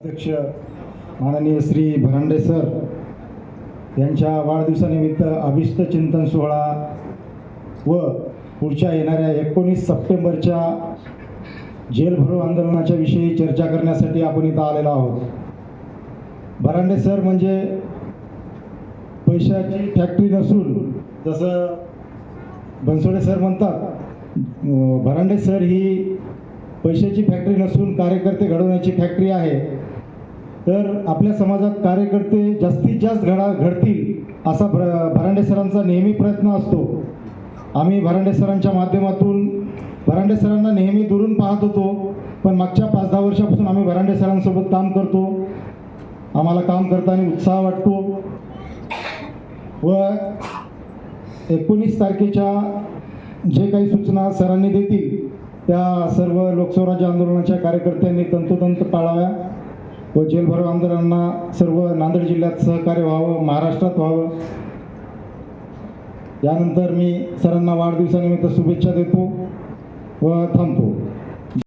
अध्यक्ष माननीय श्री भरांडे सर यांच्या वाढदिवसानिमित्त अभिष्ट चिंतन सोहळा व पुढच्या येणाऱ्या एकोणीस सप्टेंबरच्या जेलभरो आंदोलनाच्या विषयी चर्चा करण्यासाठी आपण इथं आलेलो आहोत. भरांडे सर म्हणजे पैशाची फॅक्टरी नसून जसं बनसोडे सर म्हणतात भरांडे सर ही पैशाची फॅक्टरी नसून कार्यकर्ते घडवण्याची फॅक्टरी आहे. तर आपल्या समाजात कार्यकर्ते जास्तीत जास्त घडा घडतील असा भर भरांडे सरांचा नेहमी प्रयत्न असतो. आम्ही भरांडे सरांच्या माध्यमातून भरांडे सरांना नेहमी दुरून पाहत होतो पण मागच्या पाच दहा वर्षापासून आम्ही भरांडे सरांसोबत काम करतो. आम्हाला काम करताना उत्साह वाटतो. व एकोणीस तारखेच्या जे काही सूचना सरांनी देतील त्या सर्व लोकस्वराज्य आंदोलनाच्या कार्यकर्त्यांनी तंतोतंत पाळाव्या. व जेलभरो आमदारांना सर्व नांदेड जिल्ह्यात सहकार्य व्हावं महाराष्ट्रात व्हावं. यानंतर मी सरांना वाढदिवसानिमित्त शुभेच्छा देतो व थांबतो.